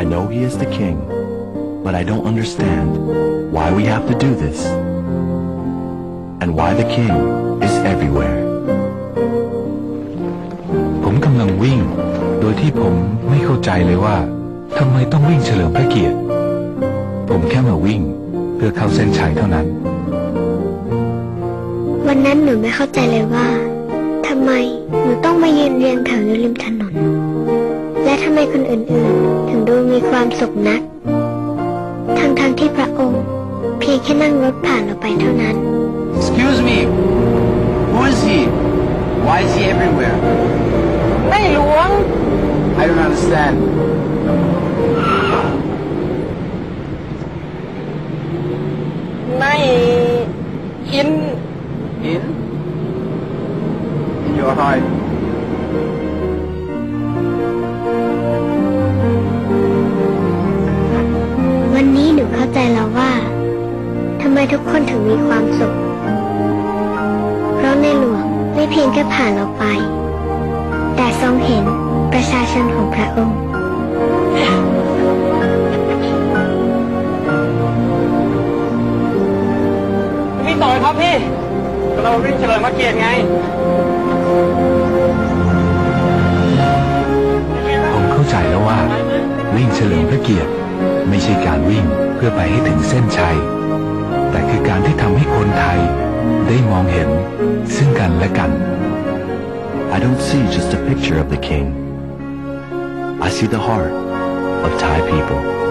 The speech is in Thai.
I know he is the king, but I don't understand why we have to do this and why the king is everywhere. ผมกำลังวิ่ง โดยที่ผมไม่เข้าใจเลยว่าทำไมต้องวิ่งเฉลิมพระเกียรติ ผมแค่มาวิ่งเพื่อเข้าเส้นชัยเท่านั้น วันนั้นหนูไม่เข้าใจเลยว่าทำไมหนูต้องมายืนเรียงแถวอยู่ริมถนน ทำไมคนอื่นๆ ถึงดูมีความสุขนัก ทั้งๆที่พระองค์ เพียงแค่นั่งรถผ่านเราไปเท่านั้น Excuse me. Who is he? Why is he everywhere? ไม่หลวง I don't understand. ไม่อิน In? In your heart. ทุกคนถึงมีความสุข เพราะในหลวงไม่เพียงแค่ผ่านเราไป แต่ทรงเห็นประชาชนของพระองค์ พี่ต่อยครับพี่ เราวิ่งเฉลิมพระเกียรติไงผมเข้าใจแล้วว่า วิ่งเฉลิมพระเกียรติ ไม่ใช่การวิ่งเพื่อไปให้ถึงเส้นชัย แต่คือการที่ทำให้คนไทยได้มองเห็นซึ่งกันและกัน I don't see just a picture of the king. I see the heart of Thai people.